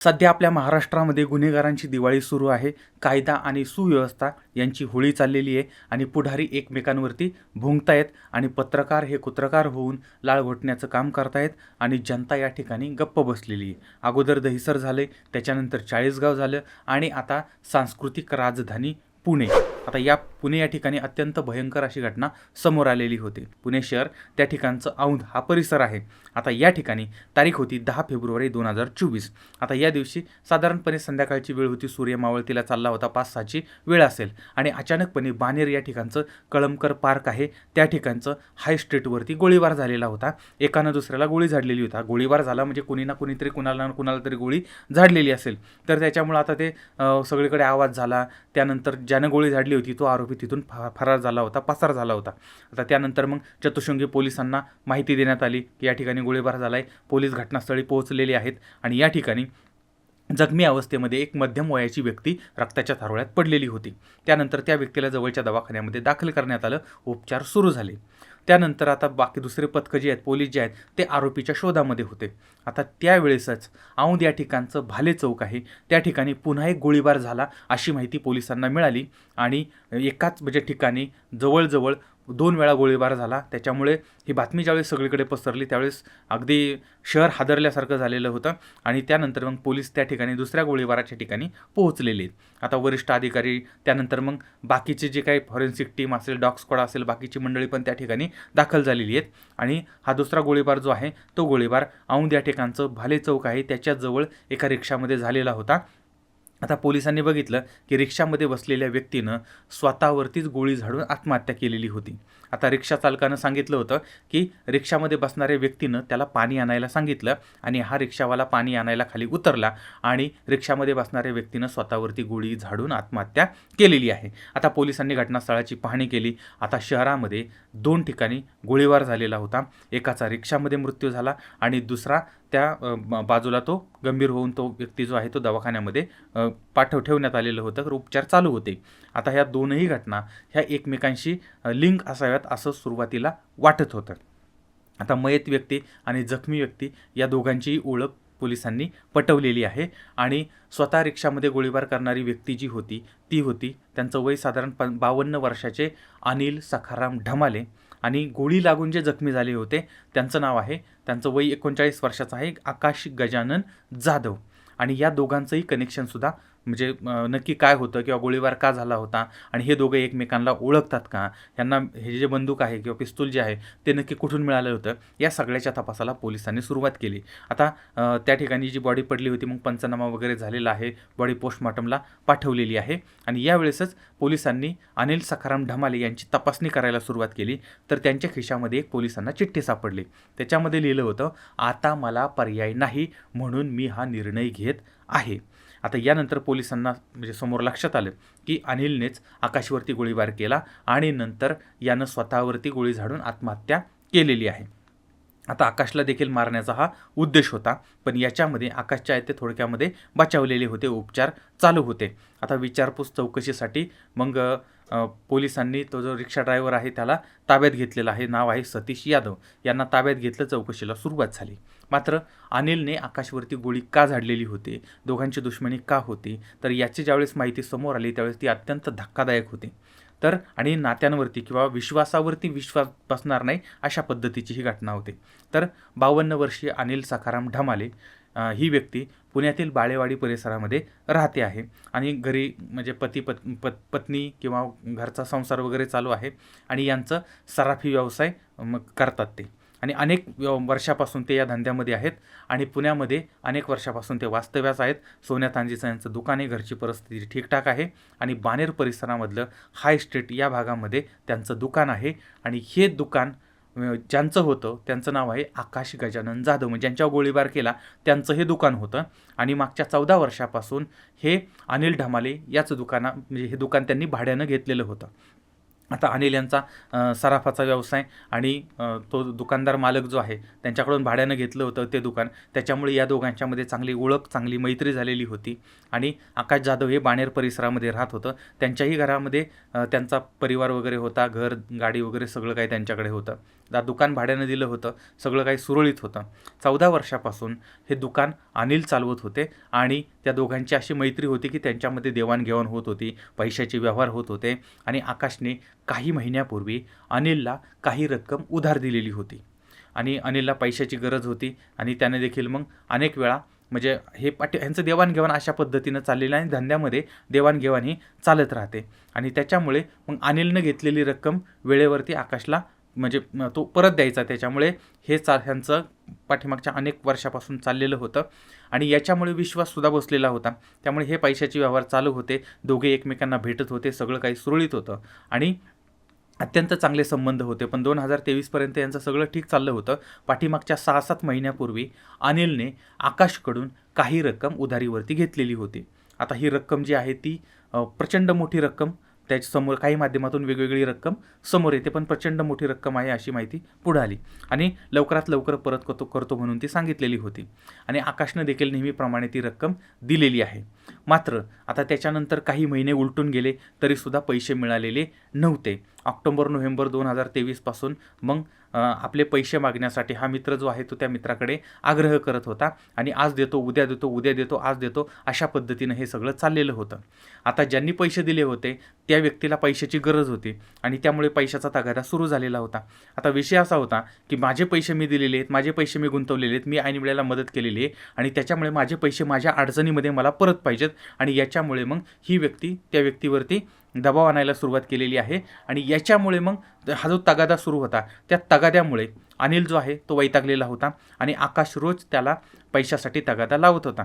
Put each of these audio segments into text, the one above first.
सध्या आपल्या महाराष्ट्रामध्ये गुन्हेगारांची दिवाळी सुरू आहे. कायदा आणि सुव्यवस्था यांची होळी चाललेली आहे आणि पुढारी एकमेकांवरती भुंकतायत आणि पत्रकार हे कुत्रकार होऊन लाळ घोटण्याचं काम करतायत आणि जनता या ठिकाणी गप्प बसलेली आहे. अगोदर दहिसर झाले त्याच्यानंतर चाळीसगाव झालं आणि आता सांस्कृतिक राजधानी पुणे. आता या पुणे या ठिकाणी अत्यंत भयंकर अशी घटना समोर आलेली होती. पुणे शहर त्या ठिकाणचं औंध हा परिसर आहे. आता या ठिकाणी तारीख होती दहा फेब्रुवारी दोन हजार चोवीस. आता या दिवशी साधारणपणे संध्याकाळची वेळ होती सूर्य मावळतीला चालला होता पाच सहाची वेळ असेल. आणि अचानकपणे बानेर या ठिकाणचं कळमकर पार्क आहे त्या ठिकाणचं हाय स्ट्रीटवरती गोळीबार झालेला होता. एकानं दुसऱ्याला गोळी झाडलेली होता. गोळीबार झाला म्हणजे कुणी ना कुणीतरी कुणाला ना कुणाला तरी गोळी झाडलेली असेल. तर त्याच्यामुळं आता ते सगळीकडे आवाज झाला. त्यानंतर ज्यानं गोळी झाडली होती तो आरोपी तिथून फा फरार झाला होता पसार झाला होता. आता त्यानंतर मग चतुशृंगी पोलिसांना माहिती देण्यात आली की या ठिकाणी गोळीबार झाला आहे पोलीस घटनास्थळी पोहोचलेले आहेत आणि या ठिकाणी जखमी अवस्थेमध्ये एक मध्यम वयाची व्यक्ती रक्ताच्या थारोळ्यात पडलेली होती. त्यानंतर त्या व्यक्तीला जवळच्या दवाखान्यामध्ये दाखल करण्यात आलं. उपचार सुरू झाले. त्यानंतर आता बाकी दुसरे पथकं जे आहेत पोलीस जे आहेत ते आरोपीच्या शोधामध्ये होते. आता त्यावेळेसच औंध या ठिकाणचं भाले चौक आहे. त्या ठिकाणी पुन्हा एक गोळीबार झाला अशी माहिती पोलिसांना मिळाली आणि एकाच म्हणजे ठिकाणी जवळजवळ दोन वेळा गोळीबार झाला. त्याच्यामुळे ही बातमी ज्यावेळेस सगळीकडे पसरली त्यावेळेस अगदी शहर हादरल्यासारखं झालेलं होतं आणि त्यानंतर मग पोलीस त्या ठिकाणी दुसऱ्या गोळीबाराच्या ठिकाणी पोहोचलेले आहेत. आता वरिष्ठ अधिकारी त्यानंतर मग बाकीचे जे काही फॉरेन्सिक टीम असेल डॉग स्क्वॉड असेल बाकीची मंडळी पण त्या ठिकाणी दाखल झालेली आहेत. आणि हा दुसरा गोळीबार जो आहे तो गोळीबार औंद या ठिकाणचं भाले चौक आहे. त्याच्याजवळ एका रिक्षामध्ये झालेला होता. आता पोलिसांनी बघितलं की रिक्षामध्ये बसलेल्या व्यक्तीनं स्वतःवरतीच गोळी झाडून आत्महत्या केलेली होती. आता रिक्षा चालकानं सांगितलं होतं की रिक्षामध्ये बसणाऱ्या व्यक्तीनं त्याला पाणी आणायला सांगितलं आणि हा रिक्षावाला पाणी आणायला खाली उतरला आणि रिक्षामध्ये बसणाऱ्या व्यक्तीनं स्वतःवरती गोळी झाडून आत्महत्या केलेली आहे. आता पोलिसांनी घटनास्थळाची पाहणी केली. आता शहरामध्ये दोन ठिकाणी गोळीबार झालेला होता. एकाचा रिक्षामध्ये मृत्यू झाला आणि दुसरा त्या बाजूला तो गंभीर होऊन तो व्यक्ती जो आहे तो दवाखान्यामध्ये पाठव ठेवण्यात आलेलं होतं. तर उपचार चालू होते. आता ह्या दोनही घटना ह्या एकमेकांशी लिंक असाव्यात. असं सुरुवातीला वाटत होतं. आता मयत व्यक्ती आणि जखमी व्यक्ती या दोघांचीही ओळख पोलिसांनी पटवलेली आहे आणि स्वतः रिक्षामध्ये गोळीबार करणारी व्यक्ती जी होती ती होती. त्यांचं वय साधारण प बावन्न वर्षाचे अनिल सखाराम ढमाले आणि गोळी लागून जे जखमी झाले होते त्यांचं नाव आहे. त्यांचं वय एकोणचाळीस वर्षाचं आहे. आकाश गजानन जाधव. आणि या दोघांचंही कनेक्शनसुद्धा म्हणजे नक्की काय होतं किंवा गोळीबार का झाला होता आणि हे दोघं एकमेकांना ओळखतात का? यांना हे जे बंदूक आहे किंवा पिस्तूल जे आहे ते नक्की कुठून मिळालं होतं? या सगळ्याच्या तपासाला पोलिसांनी सुरुवात केली. आता त्या ठिकाणी जी बॉडी पडली होती मग पंचनामा वगैरे झालेला आहे बॉडी पोस्टमॉर्टमला पाठवलेली आहे आणि यावेळेसच पोलिसांनी अनिल सखाराम ढमाले यांची तपासणी करायला सुरुवात केली. तर त्यांच्या खिशामध्ये एक पोलिसांना चिठ्ठी सापडली. त्याच्यामध्ये लिहिलं होतं आता मला पर्याय नाही म्हणून मी हा निर्णय घेत आहे. आता यानंतर पोलिसांना म्हणजे समोर लक्षात आलं की अनिलनेच आकाशवरती गोळीबार केला आणि नंतर यानं स्वतःवरती गोळी झाडून आत्महत्या केलेली आहे. आता आकाशला देखील मारण्याचा हा उद्देश होता पण याच्यामध्ये आकाशच्या आहे ते थोडक्यामध्ये बचावलेले होते उपचार चालू होते. आता विचारपूस चौकशीसाठी मग पोलिसांनी तो जो रिक्षा ड्रायव्हर आहे त्याला ताब्यात घेतलेला आहे. नाव आहे सतीश यादव. यांना ताब्यात घेतलं चौकशीला सुरुवात झाली. मात्र अनिलने आकाशवरती गोळी का झाडलेली होती? दोघांची दुश्मनी का होती? तर याची ज्यावेळेस माहिती समोर आली त्यावेळेस ती अत्यंत धक्कादायक होती. तर आणि नात्यांवरती किंवा विश्वासावरती विश्वास बसणार नाही अशा पद्धतीची ही घटना होती. तर बावन्न वर्षीय अनिल सखाराम ढमाले ही व्यक्ती पुण्यातील बाळेवाडी परिसरामध्ये राहते आहे आणि घरी म्हणजे पती पत पत पत्नी किंवा घरचा संसार वगैरे चालू आहे आणि यांचं सराफी व्यवसाय मग करतात ते. आणि अनेक वर्षापासून ते या धंद्यामध्ये आहेत आणि पुण्यामध्ये अनेक वर्षापासून ते वास्तव्यास आहेत. सोन्या चांदीचं यांचं दुकान आहे घरची परिस्थिती ठीकठाक आहे आणि बानेर परिसरामधलं हाय स्ट्रीट या भागामध्ये त्यांचं दुकान आहे आणि हे दुकान ज्यांचं होतं त्यांचं नाव आहे आकाश गजानन जाधव. म्हणजे ज्यांच्यावर गोळीबार केला त्यांचं हे दुकान होतं आणि मागच्या चौदा वर्षापासून हे अनिल ढमाले याच दुकाना म्हणजे हे दुकान त्यांनी भाड्यानं घेतलेलं होतं. आता अनिल यांचा सराफाचा व्यवसाय आणि तो दुकानदार मालक जो आहे त्यांच्याकडून भाड्यानं घेतलं होतं ते दुकान. त्याच्यामुळे या दोघांच्यामध्ये चांगली ओळख चांगली मैत्री झालेली होती. आणि आकाश जाधव हे बाणेर परिसरामध्ये राहत होतं. त्यांच्याही घरामध्ये त्यांचा परिवार वगैरे होता घर गाडी वगैरे सगळं काही त्यांच्याकडे होतं. दा दुकान भाड्यानं दिलं होतं सगळं काही सुरळीत होतं. चौदा वर्षापासून हे दुकान अनिल चालवत होते आणि त्या दोघांची अशी मैत्री होती की त्यांच्यामध्ये देवाणघेवाण होत होती पैशाचे व्यवहार होत होते आणि आकाशने काही महिन्यापूर्वी अनिलला काही रक्कम उधार दिलेली होती. आणि अनिलला पैशाची गरज होती आणि त्याने देखील मग अनेक वेळा म्हणजे हे पाठी ह्यांचं देवाणघेवाण अशा पद्धतीनं चाललेलं आहे आणि धंद्यामध्ये देवाणघेवाण ही चालत राहते. आणि त्याच्यामुळे मग अनिलनं घेतलेली रक्कम वेळेवरती आकाशला म्हणजे तो परत द्यायचा. त्याच्यामुळे हे चा ह्यांचं पाठीमागच्या अनेक वर्षापासून चाललेलं होतं. आणि याच्यामुळे विश्वाससुद्धा बसलेला होता. त्यामुळे हे पैशाचे व्यवहार चालू होते. दोघे एकमेकांना भेटत होते. सगळं काही सुरळीत होतं. आणि अत्यंत चांगले संबंध होते. पण दोन हजार तेवीसपर्यंत यांचं सगळं ठीक चाललं होतं. पाठीमागच्या सहा सात महिन्यापूर्वी अनिलने आकाशकडून काही रक्कम उधारीवरती घेतलेली होती. आता ही रक्कम जी आहे ती प्रचंड मोठी रक्कम त्याच्यासमोर काही माध्यमातून वेगवेगळी रक्कम समोर येते पण प्रचंड मोठी रक्कम आहे अशी माहिती पुढे आली. आणि लवकरात लवकर परत करतो करतो म्हणून ती सांगितलेली होती. आणि आकाशनं देखील नेहमीप्रमाणे ती रक्कम दिलेली आहे. मात्र आता त्याच्यानंतर काही महिने उलटून गेले तरीसुद्धा पैसे मिळालेले नव्हते. ऑक्टोबर नोव्हेंबर दोन हजार तेवीसपासून मग आपले पैसे मागण्यासाठी हा मित्र जो आहे तो त्या मित्राकडे आग्रह करत होता आणि आज देतो उद्या देतो उद्या देतो आज देतो अशा पद्धतीनं हे सगळं चाललेलं होतं. आता ज्यांनी पैसे दिले होते त्या व्यक्तीला पैशाची गरज होती आणि त्यामुळे पैशाचा तगादा सुरू झालेला होता. आता विषय असा होता की माझे पैसे मी दिलेले आहेत माझे पैसे मी गुंतवलेले आहेत मी ऐन वेळेला मदत केलेली आहे आणि त्याच्यामुळे माझे पैसे माझ्या अडचणीमध्ये मला परत पाहिजे पाहिजेत. आणि याच्यामुळे मग ही व्यक्ती त्या व्यक्तीवरती दबाव आणायला सुरुवात केलेली आहे. आणि याच्यामुळे मग हा जो तगादा सुरू होता त्या तगाद्यामुळे अनिल जो आहे तो वैतागलेला होता. आणि आकाश रोज त्याला पैशासाठी तगादा लावत होता.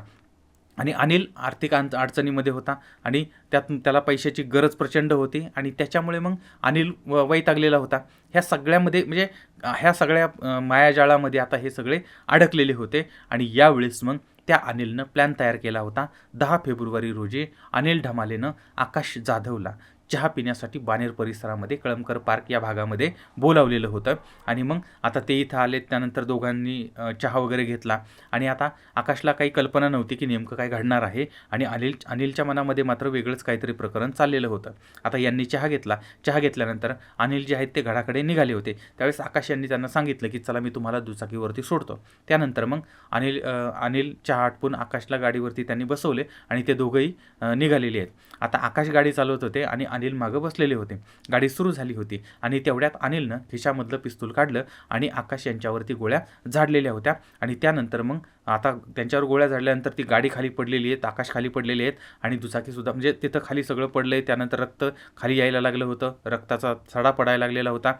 आणि अनिल आर्थिक अड- अडचणीमध्ये होता. आणि त्यात त्याला पैशाची गरज प्रचंड होती. आणि त्याच्यामुळे मग अनिल व वैतागलेला होता. ह्या सगळ्यामध्ये म्हणजे ह्या सगळ्या मायाजाळामध्ये आता हे सगळे अडकलेले होते. आणि यावेळेस मग त्या अनिलनं प्लॅन तयार केला होता. दहा फेब्रुवारी रोजी अनिल ढमालेनं आकाश जाधवला. चहा पिण्यासाठी बानेर परिसरामध्ये कळमकर पार्क या भागामध्ये बोलावलेलं होतं. आणि मग आता ते इथं आले त्यानंतर दोघांनी चहा वगैरे घेतला. आणि आता आकाशला काही कल्पना नव्हती की नेमकं काय घडणार आहे. आणि अनिल अनिलच्या मनामध्ये मात्र वेगळंच काहीतरी प्रकरण चाललेलं होतं. आता यांनी चहा घेतला. चहा घेतल्यानंतर अनिल जे आहेत ते घराकडे निघाले होते. त्यावेळेस आकाश यांनी त्यांना सांगितलं की चला मी तुम्हाला दुचाकीवरती सोडतो. त्यानंतर मग अनिल अनिल चहा आटपून आकाशला गाडीवरती त्यांनी बसवले आणि ते दोघंही निघालेले आहेत. आता आकाश गाडी चालवत होते आणि अनिल मागं बसलेले होते. गाडी सुरू झाली होती आणि तेवढ्यात अनिलनं खिशामधलं पिस्तूल काढलं आणि आकाश यांच्यावरती गोळ्या झाडलेल्या होत्या आणि त्यानंतर मग आता त्यांच्यावर गोळ्या झाडल्यानंतर ती गाडी खाली पडलेली आहेत आकाश खाली पडलेले आहेत आणि दुचाकीसुद्धा म्हणजे तिथं खाली सगळं पडलं आहे त्यानंतर रक्त खाली यायला लागलं होतं. रक्ताचा सडा पडायला लागलेला होता.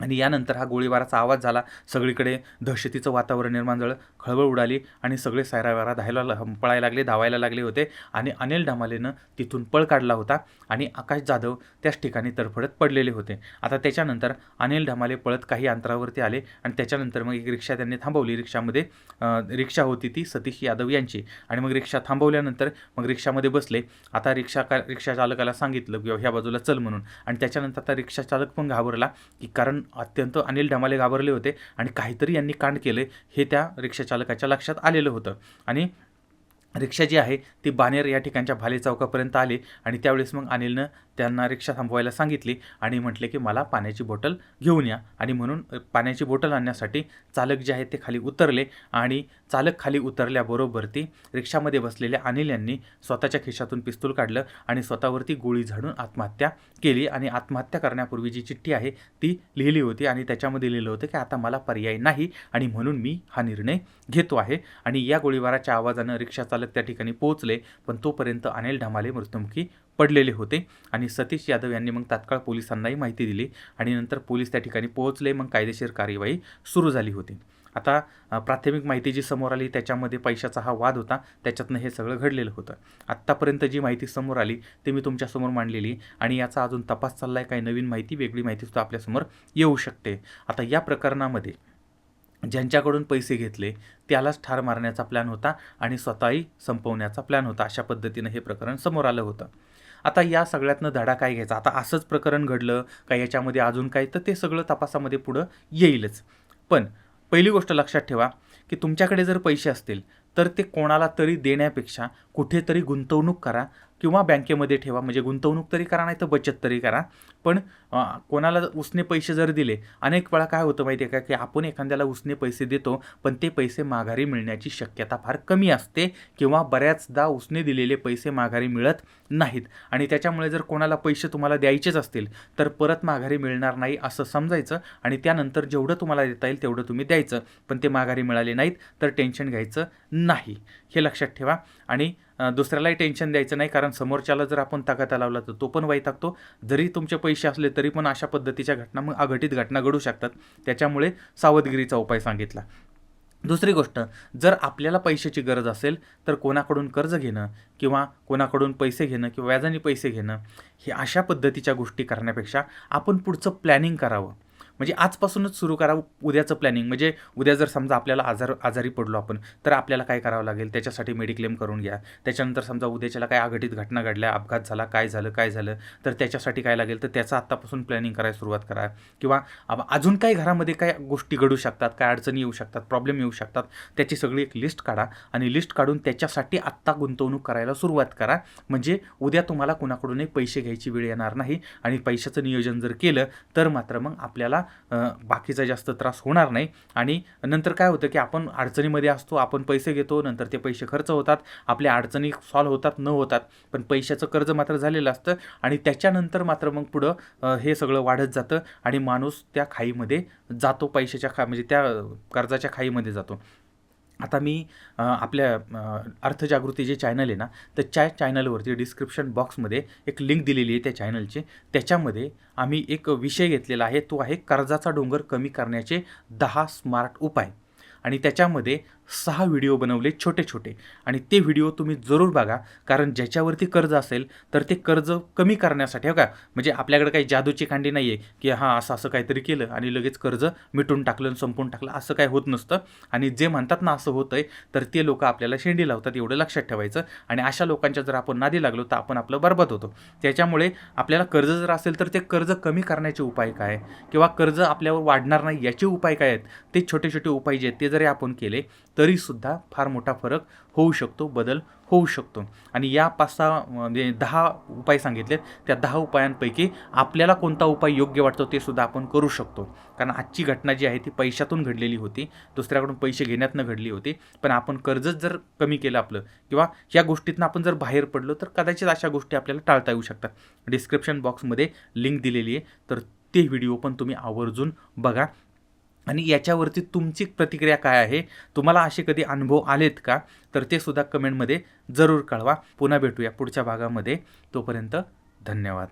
आणि यानंतर हा गोळीबाराचा आवाज झाला. सगळीकडे दहशतीचं वातावरण निर्माण झालं. खळबळ उडाली आणि सगळे सायरावारा धायला पळायला लागले धावायला लागले होते आणि अनिल ढमालेनं तिथून पळ काढला होता आणि आकाश जाधव त्याच ठिकाणी तडफडत पडलेले होते. आता त्याच्यानंतर अनिल ढमाले पळत काही अंतरावरती आले आणि त्याच्यानंतर मग एक रिक्षा त्यांनी थांबवली. रिक्षामध्ये रिक्षा होती ती सतीश यादव यांची. आणि मग रिक्षा थांबवल्यानंतर मग रिक्षामध्ये बसले. आता रिक्षा का रिक्षा चालकाला सांगितलं किंवा ह्या बाजूला चल म्हणून. आणि त्याच्यानंतर आता रिक्षा चालक पण घाबरला की कारण अत्यंत अनिल ढमाले घाबरले होते आणि काहीतरी यांनी कांड केले हे त्या रिक्षाचालकाच्या लक्षात आलेलं होतं. आणि रिक्षा जी आहे ती बानेर या ठिकाणच्या भाले चौकापर्यंत आली आणि त्यावेळेस मग अनिलनं त्यांना रिक्षा थांबवायला सांगितली आणि म्हटले की मला पाण्याची बॉटल घेऊन या. आणि म्हणून पाण्याची बॉटल आणण्यासाठी चालक जे आहेत ते खाली उतरले आणि चालक खाली उतरल्याबरोबर ती रिक्षामध्ये बसलेल्या अनिल यांनी स्वतःच्या खिशातून पिस्तूल काढलं आणि स्वतःवरती गोळी झाडून आत्महत्या केली आणि आत्महत्या करण्यापूर्वी जी चिठ्ठी आहे ती लिहिली होती आणि त्याच्यामध्ये लिहिलं होतं की आता मला पर्याय नाही आणि म्हणून मी हा निर्णय घेतो आहे. आणि या गोळीबाराच्या आवाजानं रिक्षा चालक त्या ठिकाणी पोहोचले पण तोपर्यंत अनिल ढमाले मृत्युमुखी पडलेले होते आणि सतीश यादव यांनी मग तात्काळ पोलिसांनाही माहिती दिली आणि नंतर पोलीस त्या ठिकाणी पोहोचले मग कायदेशीर कार्यवाही सुरू झाली होती. आता प्राथमिक माहिती जी समोर आली त्याच्यामध्ये पैशाचा हा वाद होता त्याच्यातनं हे सगळं घडलेलं होतं. आत्तापर्यंत जी माहिती समोर आली ती मी तुमच्यासमोर मांडलेली आणि याचा अजून तपास चालला आहे काही नवीन माहिती वेगळी माहितीसुद्धा आपल्यासमोर येऊ शकते. आता या प्रकरणामध्ये ज्यांच्याकडून पैसे घेतले त्यालाच ठार मारण्याचा प्लॅन होता आणि स्वतःही संपवण्याचा प्लॅन होता. अशा पद्धतीनं हे प्रकरण समोर आलं होतं. आता या सगळ्यातनं धडा काय घ्यायचा? आता असंच प्रकरण घडलं का याच्यामध्ये अजून काय तर ते सगळं तपासामध्ये पुढं येईलच. पण पहिली गोष्ट लक्षात ठेवा की तुमच्याकडे जर पैसे असतील तर ते कोणाला तरी देण्यापेक्षा कुठेतरी गुंतवणूक करा किंवा बँकेमध्ये ठेवा. म्हणजे गुंतवणूक तरी करा नाही तर बचत तरी करा. पण कोणाला उसने पैसे जर दिले अनेक वेळा काय होतं माहिती आहे का की आपण एखाद्याला उसने पैसे देतो पण ते पैसे माघारी मिळण्याची शक्यता फार कमी असते किंवा बऱ्याचदा उसने दिलेले पैसे माघारी मिळत नाहीत. आणि त्याच्यामुळे जर कोणाला पैसे तुम्हाला द्यायचेच असतील तर परत माघारी मिळणार नाही असं समजायचं आणि त्यानंतर जेवढं तुम्हाला देता येईल तेवढं तुम्ही द्यायचं. पण ते माघारी मिळाले नाहीत तर टेन्शन घ्यायचं नाही. हे लक्षात ठेवा. आणि दुसऱ्यालाही टेन्शन द्यायचं नाही कारण समोरच्याला जर आपण ताकाता लावला तर तो पण वैतागतो जरी तुमचे पैसे असले तरी पण अशा पद्धतीच्या घटना मग अघटित घटना घडू शकतात. त्याच्यामुळे सावधगिरीचा उपाय सांगितला. दुसरी गोष्ट जर आपल्याला पैशाची गरज असेल तर कोणाकडून कर्ज घेणं किंवा कोणाकडून पैसे घेणं किंवा व्याजाने पैसे घेणं हे अशा पद्धतीच्या गोष्टी करण्यापेक्षा आपण पुढचं प्लॅनिंग करावं. म्हणजे आजपासूनच सुरू करा उद्याचं प्लॅनिंग म्हणजे उद्या जर समजा आपल्याला आजार आजारी पडलो आपण तर आपल्याला काय करावं लागेल? त्याच्यासाठी मेडिक्लेम करून घ्या. त्याच्यानंतर समजा उद्याच्याला काय अघटित घटना घडल्या अपघात झाला काय झालं काय झालं तर त्याच्यासाठी काय लागेल? तर त्याचं आत्तापासून प्लॅनिंग करायला सुरुवात करा. किंवा अजून काही घरामध्ये काय गोष्टी घडू शकतात काय अडचणी येऊ शकतात प्रॉब्लेम येऊ शकतात त्याची सगळी एक लिस्ट काढा आणि लिस्ट काढून त्याच्यासाठी आत्ता गुंतवणूक करायला सुरुवात करा. म्हणजे उद्या तुम्हाला कुणाकडूनही पैसे घ्यायची वेळ येणार नाही आणि पैशाचं नियोजन जर केलं तर मात्र मग आपल्याला बाकीचा जास्त त्रास होणार नाही. आणि नंतर काय होतं की आपण अडचणीमध्ये असतो आपण पैसे घेतो नंतर ते पैसे खर्च होतात आपल्या अडचणी सॉल्व्ह होतात न होतात. पण पैशाचं कर्ज मात्र झालेलं असतं आणि त्याच्यानंतर मात्र मग पुढं हे सगळं वाढत जातं आणि माणूस त्या खाईमध्ये जातो पैशाच्या खा म्हणजे त्या कर्जाच्या खाईमध्ये जातो. आता मी आपल्या अर्थजागृती जे चॅनल आहे ना तर त्या चॅनलवरती डिस्क्रिप्शन बॉक्समध्ये एक लिंक दिलेली आहे त्या चॅनलची त्याच्यामध्ये आम्ही एक विषय घेतलेला आहे तो आहे कर्जाचा डोंगर कमी करण्याचे दहा स्मार्ट उपाय. आणि त्याच्यामध्ये सहा व्हिडिओ बनवले छोटे छोटे. आणि ते व्हिडिओ तुम्ही जरूर बघा कारण ज्याच्यावरती कर्ज असेल तर ते कर्ज कमी करण्यासाठी हो का? म्हणजे आपल्याकडे काही जादूची कांडी नाही आहे की हां असं असं काहीतरी केलं आणि लगेच कर्ज मिटून टाकलं आणि संपवून टाकलं असं काय होत नसतं. आणि जे म्हणतात ना असं होतं आहे तर ते लोक आपल्याला शेंडी लावतात एवढं लक्षात ठेवायचं. आणि अशा लोकांच्या जर आपण नादी लागलो तर आपण आपलं बरबाद होतो. त्याच्यामुळे आपल्याला कर्ज जर असेल तर ते कर्ज कमी करण्याचे उपाय काय? किंवा कर्ज आपल्यावर वाढणार नाही याचे उपाय काय आहेत? ते छोटे छोटे उपाय जे आहेत ते जरी आपण केले तरीसुद्धा फार मोठा फरक होऊ शकतो बदल होऊ शकतो. आणि या पाच सहा म्हणजे दहा उपाय सांगितलेत. त्या दहा उपायांपैकी आपल्याला कोणता उपाय योग्य वाटतो ते सुद्धा आपण करू शकतो. कारण आजची घटना जी आहे ती पैशातून घडलेली होती. दुसऱ्याकडून पैसे घेण्यातनं घडली होती. पण आपण कर्जच जर कमी केलं आपलं किंवा या गोष्टीतनं आपण जर बाहेर पडलो तर कदाचित अशा गोष्टी आपल्याला टाळता येऊ शकतात. डिस्क्रिप्शन बॉक्समध्ये लिंक दिलेली आहे. तर ते व्हिडिओ पण तुम्ही आवर्जून बघा. आणि याच्यावरती तुमची प्रतिक्रिया काय आहे? तुम्हाला असे कधी अनुभव आलेत का? तर ते सुद्धा कमेंटमध्ये जरूर कळवा. पुन्हा भेटूया पुढच्या भागामध्ये. तोपर्यंत धन्यवाद.